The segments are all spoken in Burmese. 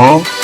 call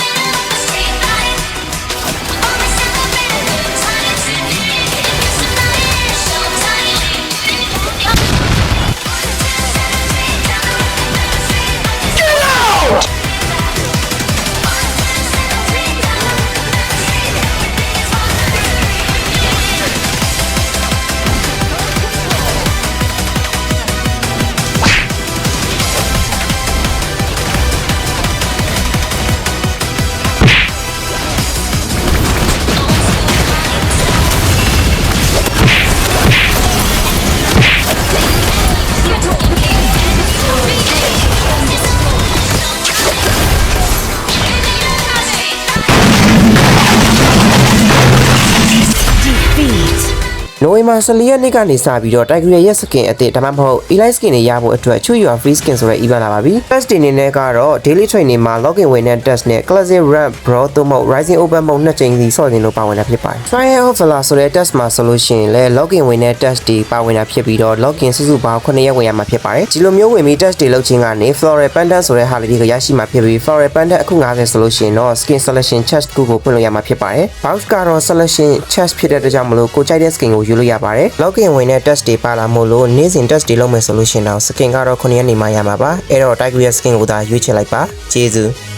နိုဝင်ဘာ14ရက်နေ့ကနေစပြီးတော့ Tiger ရဲ့ skin အသစ်ဒါမှမဟုတ် Elite skin တွေရဖို့အတွက် Choose Your Free Skin ဆိုတဲ့ event လာပါပြီ။ test တွေအနေနဲ့ကတော့ daily training မှာ login ဝင်တဲ့ test နဲ့ classic rank bro သို့မဟုတ် rising open mode နှစ်ကြိမ်စီဆော့တင်လို့ပါဝင်တာဖြစ်ပါတယ်။ trial of valor ဆိုတဲ့ test မှာဆိုလို့ရှိရင်လည်း login ဝင်တဲ့ test တွေပါဝင်တာဖြစ်ပြီးတော့ login စုစုပေါင်း9ရက်ဝင်ရမှာဖြစ်ပါတယ်။ဒီလိုမျိုးဝင်ပြီး test တွေလုပ်ခြင်းကနေ floral pendant ဆိုတဲ့ဟာလေးတွေကိုရရှိမှာဖြစ်ပြီး floral pendant အခု90ဆိုလို့ရှိရင်တော့ skin selection chest ကိုကိုဖွင့်လို့ရမှာဖြစ်ပါတယ်။ box ကတော့ selection chest ဖြစ်တဲ့အတွက်ကြောင့်မလို့ကိုကြိုက်တဲ့ skin ကိုယူလို့ရပါတယ်။ login ဝင်တဲ့ test တွေပါလာမို့လို့နေ့စဉ် test တွေလုပ်မယ်ဆိုလို့ရှိရင်တော့ skin ကတော့9ရက်နေမှရမှာပါ။အဲ့တော့ tiger skin ကိုသာရွေးချယ်လိုက်ပါ။ကျေးဇူး